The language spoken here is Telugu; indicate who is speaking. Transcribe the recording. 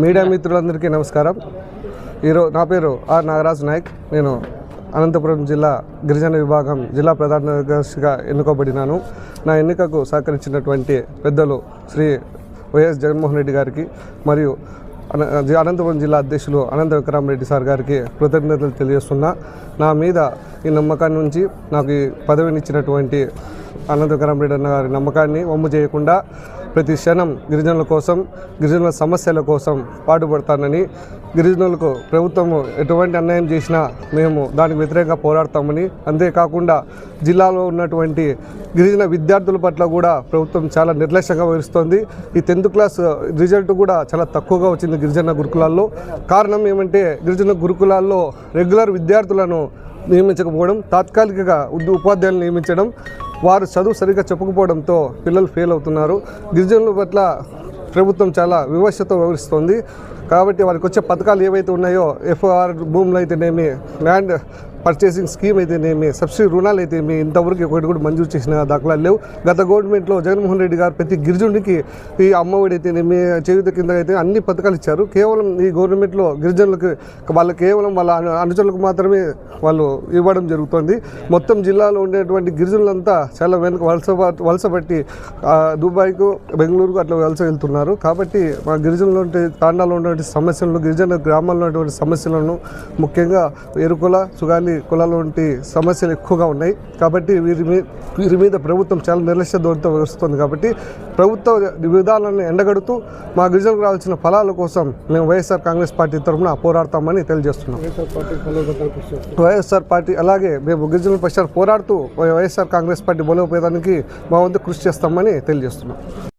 Speaker 1: మీడియా మిత్రులందరికీ నమస్కారం. ఈరోజు నా పేరు ఆర్ నాగరాజు నాయక్. నేను అనంతపురం జిల్లా గిరిజన విభాగం జిల్లా ప్రధాన కార్యదర్శిగా ఎన్నుకోబడినాను. నా ఎన్నికకు సహకరించినటువంటి పెద్దలు శ్రీ వైఎస్ జగన్మోహన్ రెడ్డి గారికి మరియు అన- జి- అనంతపురం జిల్లా అధ్యక్షులు అనంత విక్రమరెడ్డి సార్ గారికి కృతజ్ఞతలు తెలియజేస్తున్నా. నా మీద ఈ నమ్మకాన్ని నుంచి నాకు ఈ పదవిని ఇచ్చినటువంటి అనంత విక్రమరెడ్డి అన్న గారి నమ్మకాన్ని వమ్ము చేయకుండా ప్రతి క్షణం గిరిజనుల కోసం గిరిజనుల సమస్యల కోసం పాటుపడతానని గిరిజనులకు ప్రభుత్వం ఎటువంటి అన్యాయం చేసినా మేము దానికి వ్యతిరేకంగా పోరాడతామని. అంతేకాకుండా జిల్లాలో ఉన్నటువంటి గిరిజన విద్యార్థుల పట్ల కూడా ప్రభుత్వం చాలా నిర్లక్ష్యంగా వహిస్తోంది ఈ టెన్త్ క్లాస్ రిజల్ట్ కూడా చాలా తక్కువగా వచ్చింది గిరిజన గురుకులాల్లో. కారణం ఏమంటే గిరిజన గురుకులాల్లో రెగ్యులర్ విద్యార్థులను నియమించకపోవడం తాత్కాలికగా ఉద్య- ఉపాధ్యాయులను నియమించడం వారు చదువు సరిగ్గా చెప్పకపోవడంతో పిల్లలు ఫెయిల్ అవుతున్నారు. గిరిజనుల పట్ల ప్రభుత్వం చాలా వివక్షతో వ్యవహరిస్తోంది. కాబట్టి వారికి వచ్చే పథకాలు ఏవైతే ఉన్నాయో ఎఫ్ఆర్ భూములు అయితేనేమి ల్యాండ్ పర్చేసింగ్ స్కీమ్ అయితేనేమి సబ్సిడీ రుణాలు అయితేమి ఇంతవరకు ఒకటి కూడా మంజూరు చేసిన దాఖలాలు లేవు. గత గవర్నమెంట్లో జగన్మోహన్ రెడ్డి గారు ప్రతి గిరిజనుడికి ఈ అమ్మఒడి అయితేనేమి చేయుత కింద అయితే అన్ని పథకాలు ఇచ్చారు. కేవలం ఈ గవర్నమెంట్లో గిరిజనులకు వాళ్ళు కేవలం వాళ్ళ అనుచరులకు మాత్రమే వాళ్ళు ఇవ్వడం జరుగుతుంది. మొత్తం జిల్లాలో ఉండేటువంటి గిరిజనులంతా చాలా వెనక వలస వలస పట్టి దుబాయ్కు బెంగళూరుకు అట్లా వలస వెళ్తున్నారు. కాబట్టి మా గిరిజనులు తాండాలో ఉన్నటువంటి సమస్యలను గిరిజన గ్రామాల్లో ఉన్నటువంటి సమస్యలను ముఖ్యంగా ఎరుకుల సుగాలి కులాల వంటి సమస్యలు ఎక్కువగా ఉన్నాయి. కాబట్టి వీరి మీద వీరి మీద ప్రభుత్వం చాలా నిర్లక్ష్య ధోరణితో వ్యవహరిస్తుంది కాబట్టి ప్రభుత్వ విధానాలను ఎండగడుతూ మా గిరిజనులకు రావాల్సిన ఫలాల కోసం మేము వైఎస్ఆర్ కాంగ్రెస్ పార్టీ తరఫున పోరాడతామని తెలియజేస్తున్నాం. వైఎస్ఆర్ పార్టీ అలాగే మేము గిరిజనుల పక్షాన పోరాడుతూ వైఎస్ఆర్ కాంగ్రెస్ పార్టీ బలోపేతానికి మా వంతు కృషి చేస్తామని తెలియజేస్తున్నాం.